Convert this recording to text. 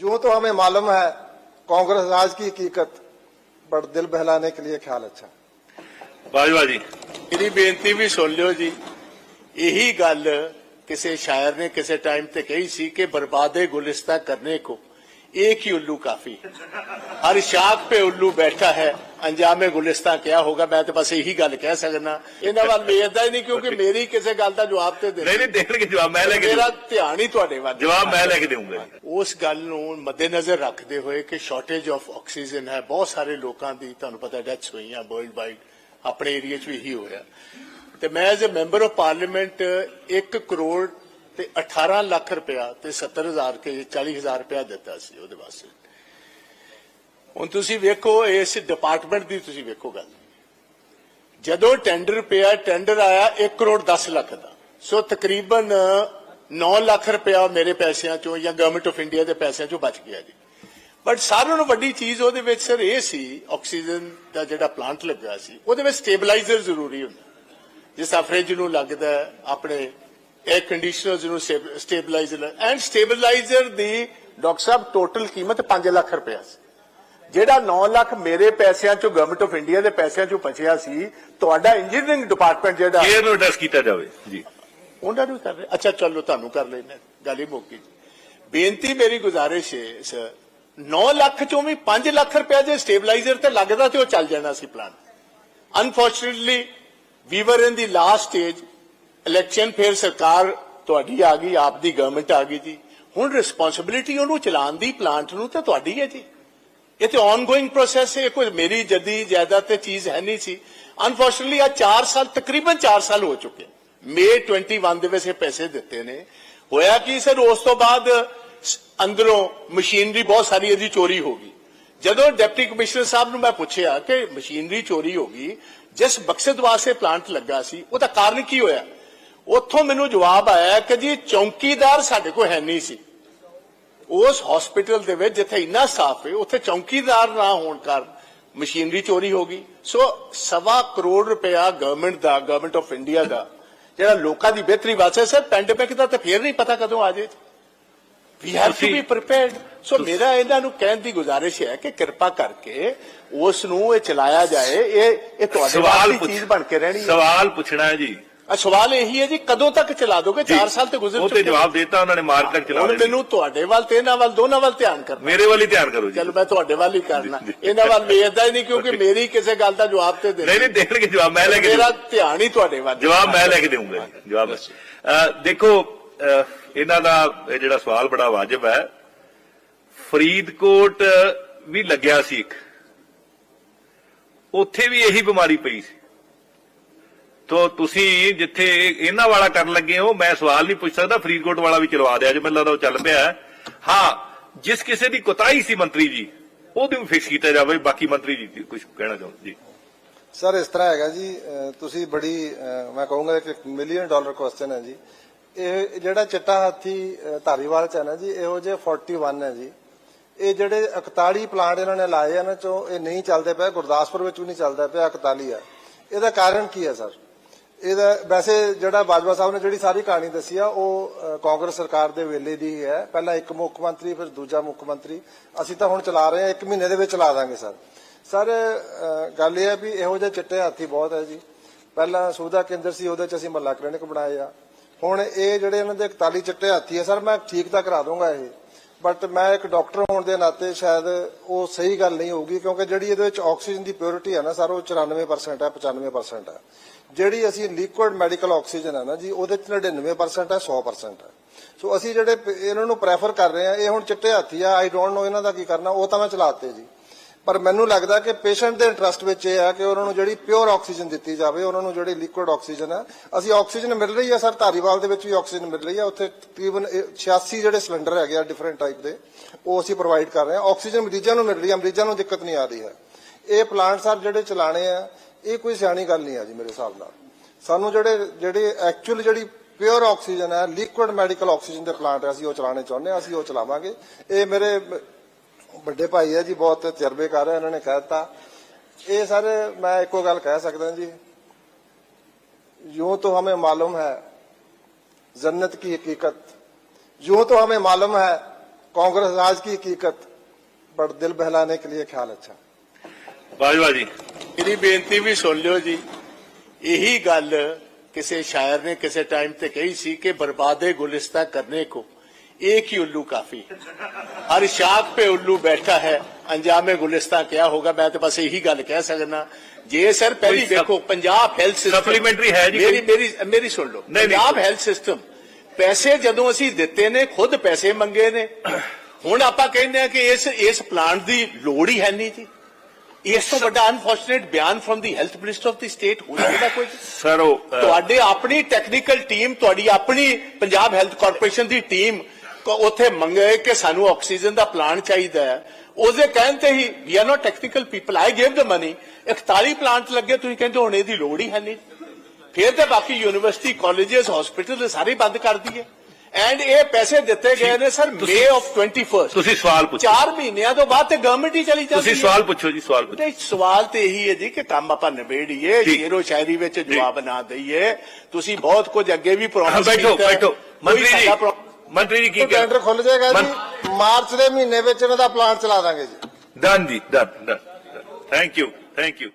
यूं तो हमें मालूम है कांग्रेस राज की हकीकत बट दिल बहलाने के लिए ख्याल अच्छा ਬਾਜਵਾ ਜੀ ਮੇਰੀ ਬੇਨਤੀ ਵੀ ਸੁਣ ਲਿਓ ਜੀ ਇਹੀ ਗੱਲ ਕਿਸੇ ਸ਼ਾਇਰ ਨੇ ਕਿਸੇ ਟਾਈਮ ਤੇ ਕਹੀ ਸੀ ਕਿ ਬਰਬਾਦੇ ਗੁਲਿਸਤਾ ਕਰਨੇ ਕੋ एक ही उल्लू काफी हर शाख पे उल्लू बैठा है ਅੰਜਾਮੇ ਗੁਲਿਸਤਾਂ ਕਿਹਾ ਹੋਗਾ ਮੈਂ ਤੇ ਬਸ ਇਹੀ ਗੱਲ ਕਹਿ ਸਕਦਾ। ਇਹਨਾਂ ਵੱਲ ਵੇਖਦਾ ਹੀ ਨਹੀਂ ਕਿਉਂਕਿ ਮੇਰੀ ਕਿਸੇ ਗੱਲ ਦਾ ਜਵਾਬ ਤੇ ਦੇ ਨਹੀਂ ਨਹੀਂ ਦੇਣਗੇ ਜਵਾਬ ਮੈਂ ਲੈ ਕੇ ਮੇਰਾ ਧਿਆਨ ਹੀ ਤੁਹਾਡੇ ਵੱਲ ਜਵਾਬ ਮੈਂ ਲੈ ਕੇ ਦੇਵਾਂਗਾ ਉਸ ਗੱਲ ਨੂੰ ਮੱਦੇਨਜ਼ਰ ਰੱਖਦੇ ਹੋਏ ਕਿ ਸ਼ਾਰਟੇਜ ਆਫ ਆਕਸੀਜਨ ਹੈ ਬਹੁਤ ਸਾਰੇ ਲੋਕਾਂ ਦੀ ਤੁਹਾਨੂੰ ਪਤਾ ਡੈਥਸ ਹੋਈਆਂ ਵਰਲਡ ਵਾਈਡ ਆਪਣੇ ਏਰੀਆ 'ਚ ਵੀ ਇਹੀ ਹੋਇਆ ਤੇ ਮੈਂ as a member of parliament 1 crore ਤੇ 18 ਲੱਖ ਰੁਪਇਆ ਤੇ 70000 ਕੇ 40000 ਰੁਪਇਆ ਦਿੱਤਾ ਸੀ ਉਹਦੇ ਵਾਸਤੇ। ਹੁਣ ਤੁਸੀਂ ਵੇਖੋ, ਇਸ ਡਿਪਾਰਟਮੈਂਟ ਦੀ ਤੁਸੀਂ ਵੇਖੋ ਗੱਲ। ਜਦੋਂ ਟੈਂਡਰ ਪਿਆ ਟੈਂਡਰ ਆਇਆ 1 ਕਰੋੜ 10 ਲੱਖ ਦਾ। ਸੋ ਤਕਰੀਬਨ 9 ਲੱਖ ਰੁਪਇਆ ਮੇਰੇ ਪੈਸਿਆਂ ਚੋਂ ਜਾਂ ਗਵਰਨਮੈਂਟ ਆਫ ਇੰਡੀਆ ਦੇ ਪੈਸਿਆਂ ਚੋਂ ਬਚ ਗਿਆ ਜੀ। ਬਟ ਸਾਰਿਆਂ ਨੂੰ ਵੱਡੀ ਚੀਜ਼ ਉਹਦੇ ਵਿੱਚ ਸਰ ਇਹ ਸੀ ਆਕਸੀਜਨ ਦਾ ਜਿਹੜਾ ਪਲਾਂਟ ਲੱਗਾ ਸੀ, ਉਹਦੇ ਵਿੱਚ ਸਟੇਬਲਾਈਜ਼ਰ ਜ਼ਰੂਰੀ ਹੁੰਦਾ। ਜਿਸ ਤਰ੍ਹਾਂ ਫ੍ਰਿਜ ਨੂੰ ਲੱਗਦਾ, ਆਪਣੇ 에ਅਰ ਕੰਡੀਸ਼ਨਰਸ ਨੂੰ ਸਟੇਬਲਾਈਜ਼ਰ ਐਂਡ ਸਟੇਬਲਾਈਜ਼ਰ ਦੀ ਡਾਕਟਰ ਸਾਹਿਬ ਟੋਟਲ ਕੀਮਤ 5 ਲੱਖ ਰੁਪਇਆ ਸੀ। ਜਿਹੜਾ 9 ਲੱਖ ਮੇਰੇ ਪੈਸਿਆਂ ਚੋਂ ਗਵਰਨਮੈਂਟ ਆਫ ਇੰਡੀਆ ਦੇ ਪੈਸਿਆਂ ਚੋਂ ਬਚਿਆ ਸੀ ਤੁਹਾਡਾ ਇੰਜੀਨੀਅਰਿੰਗ ਡਿਪਾਰਟਮੈਂਟ ਜਿਹੜਾ ਕੇਅਰ ਨੂੰ ਐਡਰੈਸ ਕੀਤਾ ਜਾਵੇ ਜੀ। ਉਹਨਾਂ ਨੂੰ ਕਰ ਰਹੇ ਅੱਛਾ ਚਲੋ ਤੁਹਾਨੂੰ ਕਰ ਲੈਣਾ ਗੱਲ ਹੀ ਮੁੱਕੀ ਬੇਨਤੀ ਮੇਰੀ ਗੁਜ਼ਾਰਿਸ਼ ਹੈ ਸਰ 9 ਲੱਖ ਚੋਂ ਵੀ 5 ਲੱਖ ਰੁਪਏ ਦੇ ਸਟੇਬਲਾਈਜ਼ਰ ਤੇ ਲੱਗਦਾ ਤੇ ਉਹ ਚੱਲ ਜਾਣਾ ਸੀ plan unfortunately we were in the last stage election ਫਿਰ ਸਰਕਾਰ ਤੁਹਾਡੀ ਆ ਗਈ ਆਪ ਦੀ ਗਵਰਨਮੈਂਟ ਆ ਗਈ ਜੀ। ਹੁਣ ਰਿਸਪੌਂਸਿਬਿਲਿਟੀ ਉਹਨੂੰ ਚਲਾਉਣ ਦੀ ਪਲਾਂਟ ਨੂੰ ਤਾਂ ਤੁਹਾਡੀ ਹੈ ਜੀ। ਇਹ ਤੇ ਆਨਗੋਇੰਗ ਪ੍ਰੋਸੈਸ ਹੈ ਕੋਈ ਮੇਰੀ ਜਦੀ ਜਾਇਦਾਦ ਤੇ ਚੀਜ਼ ਹੈ ਨਹੀਂ ਸੀ। ਅਨਫੋਰਚੂਨਟਲੀ ਆ 4 ਸਾਲ, ਤਕਰੀਬਨ 4 ਸਾਲ ਹੋ ਚੁੱਕੇ ਮੇ 21 ਦੇ ਵਿੱਚ ਇਹ ਪੈਸੇ ਦਿੱਤੇ ਨੇ। ਹੋਇਆ ਕਿ ਸਰ, ਉਸ ਤੋਂ ਬਾਅਦ ਅੰਦਰੋਂ ਮਸ਼ੀਨਰੀ ਬਹੁਤ ਸਾਰੀ ਇਹਦੀ ਚੋਰੀ ਹੋ ਗਈ। ਜਦੋਂ ਡਿਪਟੀ ਕਮਿਸ਼ਨਰ ਸਾਹਿਬ ਨੂੰ ਮੈਂ ਪੁੱਛਿਆ ਕਿ ਮਸ਼ੀਨਰੀ ਚੋਰੀ ਹੋ ਗਈ, ਜਿਸ ਬਕਸਦ ਵਾਸਤੇ ਪਲਾਂਟ ਲੱਗਾ ਸੀ, ਉਹਦਾ ਕਾਰਨ ਕੀ ਹੋਇਆ? ਉੱਥੋਂ ਮੈਨੂੰ ਜਵਾਬ ਆਇਆ ਕਿ ਜੀ, ਚੌਕੀਦਾਰ ਸਾਡੇ ਕੋਲ ਹੈ ਨਹੀਂ ਸੀ। ਉਸ ਹਸਪੀਟਲ ਦੇ ਵਿੱਚ ਜਿੱਥੇ ਇੰਨਾ ਸਟਾਫ ਹੈ ਉੱਥੇ ਚੌਕੀਦਾਰ ਨਾ ਹੋਣ ਕਾਰਨ ਮਸ਼ੀਨਰੀ ਚੋਰੀ ਹੋ ਗਈ। ਸੋ ਸਵਾ ਕਰੋੜ ਰੁਪਇਆ ਗਵਰਨਮੈਂਟ ਦਾ ਗਵਰਨਮੈਂਟ ਆਫ ਇੰਡੀਆ ਦਾ ਜਿਹੜਾ ਲੋਕਾਂ ਦੀ ਬਿਹਤਰੀ ਵਾਸਤੇ ਸਰ ਪੈਂਡੇਮਿਕ ਦਾ ਤਾਂ ਫੇਰ ਨਹੀਂ ਪਤਾ ਕਦੋਂ ਆ ਜੇ we have to be prepared so ਮੇਰਾ ਇਹਨਾਂ ਨੂੰ ਕਹਿਣ ਦੀ ਗੁਜ਼ਾਰਿਸ਼ ਹੈ ਕਿ ਕਿਰਪਾ ਕਰਕੇ ਉਸ ਨੂੰ ਇਹ ਚਲਾਇਆ ਜਾਏ। ਇਹ ਇਹ ਤੁਹਾਡੇ ਵਾਸਤੇ ਚੀਜ਼ ਬਣ ਕੇ ਰਹਿਣੀ ਹੈ। ਸਵਾਲ ਪੁੱਛਣਾ ਹੈ ਜੀ। ਸਵਾਲ ਇਹੀ ਹੈ ਜੀ ਕਦੋਂ ਤੱਕ ਚਲਾ ਦੋਗੇ? 4 ਸਾਲ ਤੇ ਗੁਜ਼ਰ ਉਹ ਤੇ ਚੁੱਕੇ ਜਵਾਬ ਦੇਤਾ ਉਹਨਾਂ ਨੇ ਮਾਰਚ ਤੱਕ ਚਲਾ ਹੁਣ। ਮੈਨੂੰ ਤੁਹਾਡੇ ਵੱਲ ਤੇ ਇਹਨਾਂ ਵੱਲ ਦੋਨਾਂ ਵੱਲ ਧਿਆਨ ਕਰਨਾ। ਮੇਰੇ ਵੱਲ ਹੀ ਧਿਆਨ ਕਰੋ ਜੀ। ਚਲ ਮੈਂ ਤੁਹਾਡੇ ਵੱਲ ਹੀ ਕਰਨਾ। ਇਹਨਾਂ ਵੱਲ ਵੇਖਦਾ ਹੀ ਨਹੀਂ ਕਿਉਂਕਿ ਮੇਰੀ ਕਿਸੇ ਗੱਲ ਦਾ ਜਵਾਬ ਤੇ ਦੇ ਨਹੀਂ ਨਹੀਂ ਦੇਣਗੇ ਜਵਾਬ ਮੈਂ ਲੈ ਕੇ ਮੇਰਾ। ਧਿਆਨ ਹੀ ਤੁਹਾਡੇ ਵੱਲ ਜਵਾਬ ਮੈਂ ਲੈ ਕੇ ਦੇਵਾਂਗਾ ਜਵਾਬ ਦੇਖੋ ਇਹਨਾਂ ਦਾ ਜਿਹੜਾ ਸਵਾਲ ਬੜਾ ਵਾਜਬ ਹੈ। ਫਰੀਦਕੋਟ ਵੀ ਲੱਗਿਆ ਸੀ ਇੱਕ। ਉੱਥੇ ਵੀ ਇਹੀ ਬਿਮਾਰੀ ਪਈ ਸੀ। ਤੋ ਤੁਸੀਂ ਜਿੱਥੇ ਇਹਨਾਂ ਵਾਲਾ ਕਰਨ ਲੱਗੇ ਹੋ, ਮੈਂ ਸਵਾਲ ਨਹੀਂ ਪੁੱਛ ਸਕਦਾ, ਫਰੀਦਕੋਟ ਵਾਲਾ ਵੀ ਚਲਵਾ ਦਿਆ ਜੇ, ਮੈਨੂੰ ਲੱਗਦਾ ਉਹ ਚੱਲ ਪਿਆ ਹਾਂ। ਜਿਸ ਕਿਸੇ ਦੀ ਕੁਤਾਹੀ ਸੀ ਮੰਤਰੀ ਜੀ ਉਹਨੂੰ ਵੀ ਫਿਕਸ ਕੀਤਾ ਜਾਵੇ, ਬਾਕੀ ਮੰਤਰੀ ਜੀ ਕੁਝ ਕਹਿਣਾ ਚਾਹੁੰਦੇ ਜੀ। ਸਰ, ਇਸ ਤਰ੍ਹਾਂ ਹੈਗਾ ਜੀ ਤੁਸੀਂ ਬੜੀ ਮੈਂ ਕਹੂੰਗਾ ਕਿ ਮਿਲੀਅਨ ਡਾਲਰ ਕੁਐਸਚਨ ਹੈ ਜੀ। ਇਹ ਜਿਹੜਾ ਚਿੱਟਾ ਹਾਥੀ ਧਾਰੀਵਾਲ ਚ ਹੈ ਨਾ ਜੀ, ਇਹੋ ਜਿਹੇ 41 ਹੈ ਜੀ। ਇਹ ਜਿਹੜੇ 41 ਪਲਾਂਟ ਇਹਨਾਂ ਨੇ ਲਾਏ ਆ ਨਾ, ਚੋਂ ਇਹ ਨਹੀਂ ਚੱਲਦੇ ਪਏ, ਗੁਰਦਾਸਪੁਰ ਵਿੱਚ ਵੀ ਨਹੀਂ ਚੱਲਦਾ ਪਿਆ 41 ਆ। ਇਹਦਾ ਕਾਰਨ ਕੀ ਹੈ, ਸਰ? ਇਹਦਾ ਵੈਸੇ ਜਿਹੜਾ ਬਾਜਵਾ ਸਾਹਿਬ ਨੇ ਜਿਹੜੀ ਸਾਰੀ ਕਹਾਣੀ ਦੱਸੀ ਆ, ਉਹ ਕਾਂਗਰਸ ਸਰਕਾਰ ਦੇ ਵੇਲੇ ਦੀ ਹੈ। ਪਹਿਲਾਂ ਇੱਕ ਮੁੱਖ ਮੰਤਰੀ, ਫਿਰ ਦੂਜਾ ਮੁੱਖ ਮੰਤਰੀ। ਅਸੀਂ ਤਾਂ ਹੁਣ ਚਲਾ ਰਹੇ ਹਾਂ, ਇੱਕ ਮਹੀਨੇ ਦੇ ਵਿੱਚ ਚਲਾ ਦਾਂਗੇ, ਸਰ। ਸਰ ਗੱਲ ਇਹ ਹੈ ਵੀ ਇਹੋ ਜਿਹੇ ਚਿੱਟੇ ਹਾਥੀ ਬਹੁਤ ਹੈ ਜੀ। ਪਹਿਲਾਂ ਸੁਵਿਧਾ ਕੇਂਦਰ ਸੀ, ਉਹਦੇ ਚ ਅਸੀਂ ਮਹੱਲਾ ਕਲੀਨਿਕ ਬਣਾਏ ਆ। ਹੁਣ ਇਹ ਜਿਹੜੇ ਇਹਨਾਂ ਦੇ 41 ਚਿੱਟੇ ਹਾਥੀ ਆ, ਸਰ, ਮੈਂ ਠੀਕ ਤਾਂ ਕਰਾ ਦੂੰਗਾ ਇਹ। ਬਟ ਮੈਂ ਇੱਕ ਡਾਕਟਰ ਹੋਣ ਦੇ ਨਾਤੇ ਸ਼ਾਇਦ ਉਹ ਸਹੀ ਗੱਲ ਨਹੀਂ ਹੋਊਗੀ, ਕਿਉਂਕਿ ਜਿਹੜੀ ਇਹਦੇ ਵਿੱਚ ਆਕਸੀਜਨ ਦੀ ਪਿਓਰਿਟੀ ਹੈ ਨਾ ਸਰ, ਉਹ 94% ਹੈ 95% ਹੈ ਜਿਹੜੀ ਅਸੀਂ ਲਿਕੁਇਡ ਮੈਡੀਕਲ ਆਕਸੀਜਨ ਹੈ ਨਾ ਜੀ, ਉਹਦੇ ਚ 99% ਹੈ 100% ਹੈ ਸੋ ਅਸੀਂ ਜਿਹੜੇ ਪ- ਇਹਨਾਂ ਨੂੰ ਪ੍ਰੈਫਰ ਕਰ ਰਹੇ ਆ, ਇਹ ਹੁਣ ਚਿੱਟੇ ਹਾਥੀ ਆ ਆਈ ਡੋਨਟ ਨੋ ਇਹਨਾਂ ਦਾ ਕੀ ਕਰਨਾ, ਉਹ ਤਾਂ ਮੈਂ ਚਲਾਤੇ ਜੀ। ਪਰ ਮੈਨੂੰ ਲੱਗਦਾ ਕਿ ਪੇਸ਼ੈਂਟ ਦੇ ਇੰਟਰਸਟ ਵਿੱਚ ਇਹ ਹੈ ਕਿ ਉਹਨਾਂ ਨੂੰ ਜਿਹੜੀ ਪਿਓਰ ਆਕਸੀਜਨ ਦਿੱਤੀ ਜਾਵੇ, ਉਹਨਾਂ ਨੂੰ ਜਿਹੜੀ ਲਿਕੁਇਡ ਆਕਸੀਜਨ ਹੈ ਅਸੀਂ ਆਕਸੀਜਨ ਮਿਲ ਰਹੀ ਹੈ ਸਰ, ਧਾਰੀਵਾਲ ਦੇ ਵਿੱਚ ਵੀ ਆਕਸੀਜਨ ਮਿਲ ਰਹੀ ਹੈ ਉੱਥੇ ਤਕਰੀਬਨ 86 ਜਿਹੜੇ ਸਿਲੰਡਰ ਹੈਗੇ ਆ ਡਿਫਰੈਂਟ ਟਾਈਪ ਦੇ, ਉਹ ਅਸੀਂ ਪ੍ਰੋਵਾਈਡ ਕਰ ਰਹੇ ਹਾਂ ਆਕਸੀਜਨ ਮਰੀਜ਼ਾਂ ਨੂੰ ਮਿਲ ਰਹੀ ਹੈ ਮਰੀਜ਼ਾਂ ਨੂੰ ਦਿੱਕਤ ਨਹੀਂ ਆ ਰਹੀ ਹੈ। ਇਹ ਪਲਾਂਟ ਸਰ ਜਿਹੜੇ ਚਲਾਣੇ ਆ, ਇਹ ਕੋਈ ਸਿਆਣੀ ਗੱਲ ਨਹੀਂ ਆ ਜੀ ਮੇਰੇ ਹਿਸਾਬ ਨਾਲ। ਸਾਨੂੰ ਜਿਹੜੇ ਜਿਹੜੇ ਐਕਚੁਅਲ ਜਿਹੜੀ ਪਿਓਰ ਆਕਸੀਜਨ ਹੈ ਲਿਕੁਇਡ ਮੈਡੀਕਲ ਆਕਸੀਜਨ ਦੇ ਪਲਾਂਟ ਅਸੀਂ ਉਹ ਚਲਾਉਣੇ ਚਾਹੁੰਦੇ ਹਾਂ ਅਸੀਂ ਉਹ ਚਲਾਵਾਂਗੇ। ਇਹ ਮੇਰੇ ਵੱਡੇ ਭਾਈ ਹੈ ਜੀ ਬਹੁਤ ਤਜਰਬੇਕਾਰ ਹੈ ਇਹਨਾਂ ਨੇ ਕਹਿ ਦਿੱਤਾ ਇਹ ਸਰ ਮੈਂ ਇੱਕੋ ਗੱਲ ਕਹਿ ਸਕਦਾ ਜੀ यूं तो हमें मालूम है जन्नत की हकीकत यूं तो हमें मालूम है कांग्रेस राज की हकीकत बट दिल बहलाने के लिए ख्याल अच्छा ਬਾਜਵਾ ਜੀ ਮੇਰੀ ਬੇਨਤੀ ਵੀ ਸੁਣ ਲਿਓ ਜੀ ਇਹੀ ਗੱਲ ਕਿਸੇ ਸ਼ਾਇਰ ਨੇ ਕਿਸੇ ਟਾਈਮ ਤੇ ਕਹੀ ਸੀ ਕਿ ਬਰਬਾਦੇ ਗੁਲਿਸਤਾ ਕਰਨੇ को एक ही उल्लू काफी हर शाख पे उल्लू बैठा है अंजामे गुलिस्ता क्या होगा मैं तो बस यही गल कह सकना जे सर पहली कोई देखो पंजाब हेल्थ सिस्टम Supplementary है जी मेरी कोई? ਮੇਰੀ ਮੇਰੀ ਸੁਣ ਲਓ ਨਹੀਂ, ਪੰਜਾਬ ਹੈਲਥ ਸਿਸਟਮ ਪੈਸੇ ਜਦੋਂ ਅਸੀਂ ਦਿੱਤੇ ਨੇ ਖੁਦ ਪੈਸੇ ਮੰਗੇ ਨੇ ਹੁਣ ਆਪਾਂ ਕਹਿੰਦੇ ਆ ਕਿ ਇਸ ਇਸ ਪਲਾਂਟ ਦੀ ਲੋੜ ਹੀ ਹੈ ਨਹੀਂ ਜੀ ਇਸ ਤੋਂ ਵੱਡਾ ਅਨਫੋਰਚੂਨੇਟ ਬਿਆਨ firm the health minister of the state ਹੋ ਸਕਦਾ ਕੋਈ ਸਰ ਉਹ ਅ, ਤੁਹਾਡੇ ਆਪਣੀ ਟੈਕਨੀਕਲ ਟੀਮ ਤੁਹਾਡੀ ਆਪਣੀ ਪੰਜਾਬ ਹੈਲਥ ਕਾਰਪੋਰੇਸ਼ਨ ਦੀ ਟੀਮ ਉੱਥੇ ਮੰਗੇ ਕਿ ਸਾਨੂੰ ਆਕਸੀਜਨ ਦਾ ਪਲਾਂਟ ਚਾਹੀਦਾ ਹੈ। ਉਹਦੇ ਕਹਿਣ ਤੇ ਹੀ we are not technical people I give the money 41 plant ਲੱਗੇ ਤੁਸੀਂ ਕਹਿੰਦੇ ਹੁਣ ਇਹਦੀ ਲੋੜ ਹੀ ਹੈ ਨਹੀਂ। ਫਿਰ ਤੇ ਬਾਕੀ ਯੂਨੀਵਰਸਿਟੀ ਕਾਲਜਸ ਹਸਪੀਟਲ ਸਾਰੇ ਬੰਦ ਕਰ ਦਈਏ। ਐਂਡ ਇਹ ਪੈਸੇ ਦਿੱਤੇ ਗਏ ਨੇ ਸਰ ਮੇ ਆਫ 21st ਤੁਸੀਂ ਸਵਾਲ ਪੁੱਛੋ। ਚਾਰ ਮਹੀਨਿਆਂ ਤੋਂ ਬਾਅਦ ਤੇ ਗਵਰਨਮੈਂਟ ਹੀ ਚਲੀ ਜਾਂਦੀ ਤੁਸੀਂ ਸਵਾਲ ਪੁੱਛੋ ਜੀ ਸਵਾਲ ਪੁੱਛੋ। ਨਹੀਂ ਸਵਾਲ ਤੇ ਇਹੀ ਹੈ ਜੀ ਕਿ ਕੰਮ ਆਪਾਂ ਨਿਬੇੜੀਏ। ਸ਼ੇਰੋ ਸ਼ਾਇਰੀ ਵਿੱਚ ਜਵਾਬ ਨਾ ਦਈਏ। ਤੁਸੀਂ ਬਹੁਤ ਕੁਝ ਅੱਗੇ ਵੀ ਪ੍ਰੋਮਿਸ ਬੈਠੋ ਬੈਠੋ। ਮੰਤਰੀ ਜੀ। ਮੰਤਰੀ ਜੀ ਕੀ ਇਹ ਟੈਂਡਰ ਖੁੱਲ ਜਾਏਗਾ ਜੀ। ਮਾਰਚ ਦੇ ਮਹੀਨੇ ਵਿੱਚ ਇਹਨਾਂ ਦਾ ਪਲਾਂਟ ਚਲਾ ਦਾਂਗੇ ਜੀ। ਡਨ ਜੀ done done thank you thank you